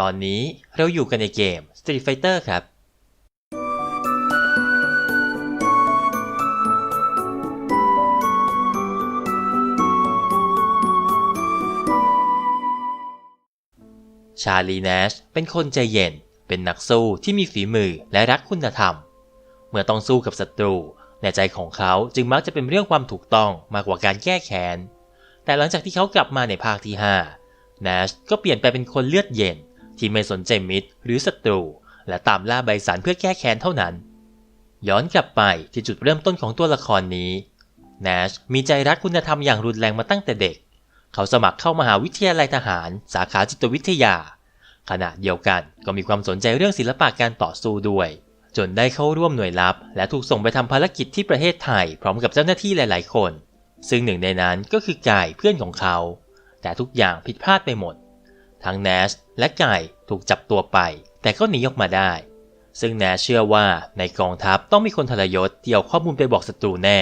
ตอนนี้เราอยู่กันในเกม Street Fighter ครับ ชาลีแนชเป็นคนใจเย็น เป็นนักสู้ที่มีฝีมือและรักคุณธรรม เมื่อต้องสู้กับศัตรูในใจของเขาจึงมักจะเป็นเรื่องความถูกต้องมากกว่าการแก้แค้น แต่หลังจากที่เขากลับมาในภาคที่5แนชก็เปลี่ยนไปเป็นคนเลือดเย็น ที่ไม่สนใจมิตรหรือศัตรู และตามล่าใบสันเพื่อแก้แค้นเท่านั้น ย้อนกลับไปที่จุดเริ่มต้นของตัวละครนี้แนชมีใจรักคุณธรรมอย่างรุนแรงมาตั้งแต่เด็ก เขาสมัครเข้ามหาวิทยาลัยทหาร สาขาจิตวิทยา ขณะเดียวกันก็มีความสนใจเรื่องศิลปะการต่อสู้ด้วย จนได้เข้าร่วมหน่วยลับ และถูกส่งไปทำภารกิจที่ประเทศไทย พร้อมกับเจ้าหน้าที่หลาย ๆ คน ซึ่งหนึ่งในนั้นก็คือกายเพื่อนของเขา แต่ทุกอย่างผิดพลาดไปหมด ทั้งแนชและไกายถูกจับตัวไป แต่ก็หนีออกมาได้ ซึ่งแนชเชื่อว่าในกองทัพต้องมีคนทรยศที่เอาข้อมูลไปบอกศัตรูแน่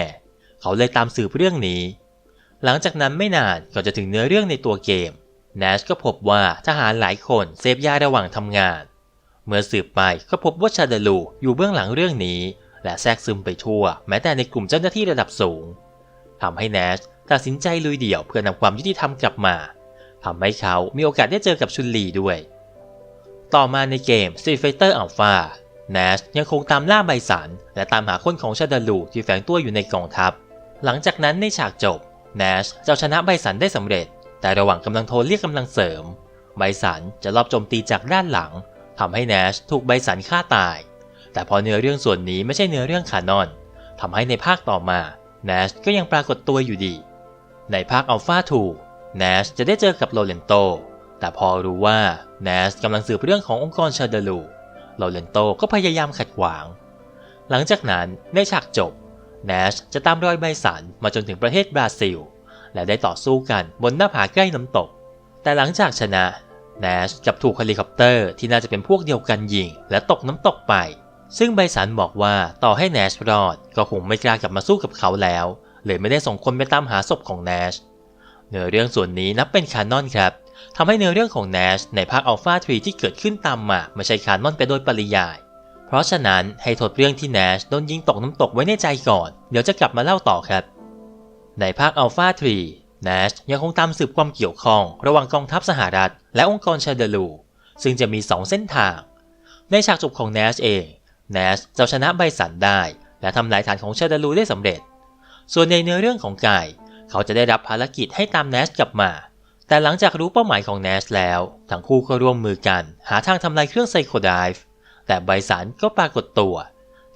เขาเลยตามสืบเรื่องนี้ หลังจากนั้นไม่นานก็จะถึงเนื้อเรื่องในตัวเกมแนชก็พบว่าทหารหลายคนเสพยาระหว่างทำงาน เมื่อสืบไปก็พบว่าชาดาลูอยู่เบื้องหลังเรื่องนี้ และแทรกซึมไปทั่ว แม้แต่ในกลุ่มเจ้าหน้าที่ระดับสูงทำให้แนชตัดสินใจลุยเดี่ยวเพื่อนำความยุติธรรมกลับมา ทำให้เขามีโอกาสได้เจอกับชุนลีด้วย ต่อมาในเกม Street Fighter Alpha แนชยังคงตามล่าใบสัน และตามหาคนของชาดาลูที่แฝงตัวอยู่ในกองทัพ หลังจากนั้นในฉากจบแนชจะชนะใบสันได้สำเร็จ แต่ระหว่างกำลังโทรเรียกกำลังเสริม ไบสันจะรอบโจมตีจากด้านหลังทำให้แนชถูกไบสันฆ่าตาย แต่พอเนื้อเรื่องส่วนนี้ไม่ใช่เนื้อเรื่องคานอนทำให้ในภาคต่อมาแนชก็ยังปรากฏตัวอยู่ดี ในภาคอัลฟา2 แนชจะได้เจอกับโรเลนโต แต่พอรู้ว่าแนชกำลังสืบเรื่องขององค์กรชาเดลูโรเลนโตก็พยายามขัดขวาง หลังจากนั้นในฉากจบแนชจะตามรอยไบสันมาจนถึงประเทศบราซิล และได้ต่อสู้กันบนหน้าผาใกล้น้ำตก แต่หลังจากชนะแนชกับถูกเฮลิคอปเตอร์ที่น่าจะเป็นพวกเดียวกันยิง และตกน้ำตกไป ซึ่งไบสันบอกว่าต่อให้แนชรอดก็คงไม่กล้ากลับมาสู้กับเขาแล้วเลยไม่ได้ส่งคนไปตามหาศพของแนช เนื้อเรื่องส่วนนี้นับเป็นคานอนครับทำให้เนื้อเรื่องของแนชในภาคอัลฟาทรีที่เกิดขึ้นตามมาไม่ใช่คานอนไปโดยปริยาย เพราะฉะนั้นให้ทดเรื่องที่แนชโดนยิงตกน้ำตกไว้ในใจก่อน เดี๋ยวจะกลับมาเล่าต่อครับ ในภาคอัลฟาทรีแนชยังคงตามสืบความเกี่ยวข้องระหว่างกองทัพสหรัฐ และองค์กรชาเดลู ซึ่งจะมี 2 เส้นทาง ในฉากจบของแนชเองแนชจะชนะไบสันได้ และทำลายฐานของชาเดลูได้สำเร็จ ส่วนในเนื้อเรื่องของกาย เขาจะได้รับภารกิจให้ตามแนชกลับมา แต่หลังจากรู้เป้าหมายของแนชแล้ว ทั้งคู่ก็ร่วมมือกันหาทางทำลายเครื่องไซโคไดฟ์แต่ไบสันก็ปรากฏตัว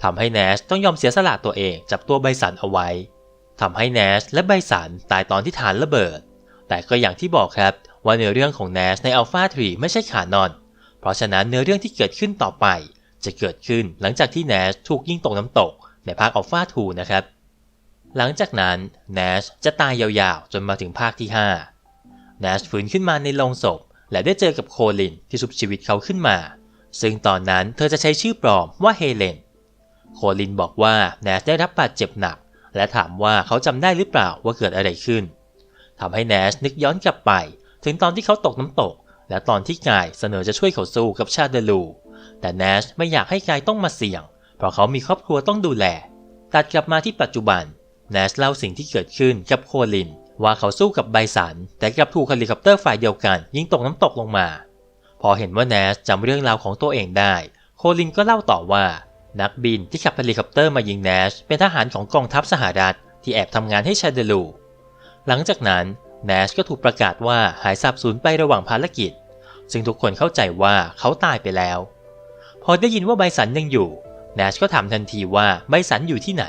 ทำให้แนชต้องยอมเสียสละตัวเองจับตัวไบสันเอาไว้ทำให้แนชและไบสันตายตอนที่ฐานระเบิด แต่ก็อย่างที่บอกครับว่าเนื้อเรื่องของแนชในอัลฟาทรีไม่ใช่ขานอน เพราะฉะนั้นเนื้อเรื่องที่เกิดขึ้นต่อไป จะเกิดขึ้นหลังจากที่แนชถูกยิงตกน้ำตกในภาคอัลฟาทูนะครับ หลังจากนั้นแนชจะตายยาวๆ จนมาถึงภาคที่5แนชฟื้นขึ้นมาในโรงศพ และได้เจอกับโคลินที่ชุบชีวิตเขาขึ้นมา ซึ่งตอนนั้นเธอจะใช้ชื่อปลอมว่าเฮเลน โคลินบอกว่าแนชได้รับบาดเจ็บหนัก และถามว่าเขาจำได้หรือเปล่าว่าเกิดอะไรขึ้นทำให้แนชนึกย้อนกลับไป ถึงตอนที่เขาตกน้ำตก และตอนที่กายเสนอจะช่วยเขาสู้กับชาเดลูแต่แนชไม่อยากให้กายต้องมาเสี่ยง เพราะเขามีครอบครัวต้องดูแล ตัดกลับมาที่ปัจจุบัน แนชเล่าสิ่งที่เกิดขึ้นกับโคลิน ว่าเขาสู้กับไบสัน แต่กลับถูกเฮลิคอปเตอร์ฝ่ายเดียวกันยิงตกน้ำตกลงมา พอเห็นว่าแนชจำเรื่องราวของตัวเองได้ โคลินก็เล่าต่อว่า นักบินที่ขับเฮลิคอปเตอร์มายิงแนชเป็นทหารของกองทัพสหรัฐที่แอบทำงานให้ชาเดลูหลังจากนั้นแนชก็ถูกประกาศว่าหายสาบสูญไประหว่างภารกิจ ซึ่งทุกคนเข้าใจว่าเขาตายไปแล้ว พอได้ยินว่าไบสันยังอยู่แนชก็ถามทันทีว่าไบสันอยู่ที่ไหน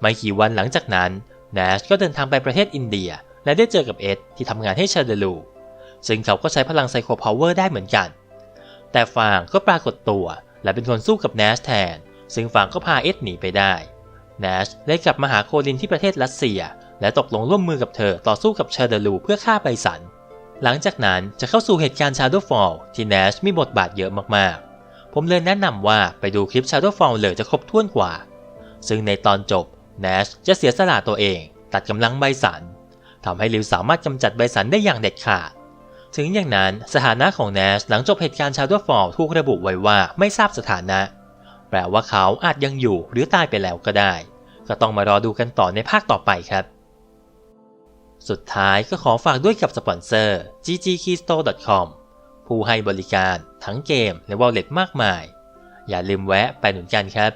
ไม่กี่วันหลังจากนั้นนชก็เดินทางไปประเทศอินเดีย และได้เจอกับเอ็ดที่ทำงานให้ชาเดลู ซึ่งเขาก็ใช้พลังไซโคพาวเวอร์ได้เหมือนกัน แต่ฟางก็ปรากฏตัว และเป็นคนสู้กับนชแทน ซึ่งฟางก็พาเอ็ดหนีไปได้นชได้กลับมาหาโคลินที่ประเทศรัสเซีย และตกลงร่วมมือกับเธอต่อสู้กับชาเดลูเพื่อฆ่าไบสัน หลังจากนั้นจะเข้าสู่เหตุการณ์ Shadowfall ที่นชมีบทบาทเยอะมากๆ ผมเลยแนะนำว่าไปดูคลิป Shadowfall เลยจะครบถ้วนกว่า ซึ่งในตอนจบ แนชจะเสียสละตัวเองตัดกำลังไบสันทำให้ลิวสามารถกำจัดไบสันได้อย่างเด็ดขาด ถึงอย่างนั้นสถานะของแนชหลังจบเหตุการณ์ Shadowfall ถูกระบุไว้ว่าไม่ทราบสถานะ แปลว่าเขาอาจยังอยู่หรือตายไปแล้วก็ได้ ก็ต้องมารอดูกันต่อในภาคต่อไปครับ สุดท้ายก็ขอฝากด้วยกับสปอนเซอร์ ggkeystore.com ผู้ให้บริการทั้งเกมและ wallet มากมาย อย่าลืมแวะไปหนุนกันครับ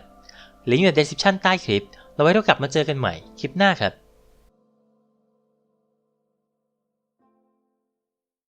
ลิงก์อยู่ใน description ใต้คลิป เราไว้เรากลับมาเจอกันใหม่คลิปหน้าครับ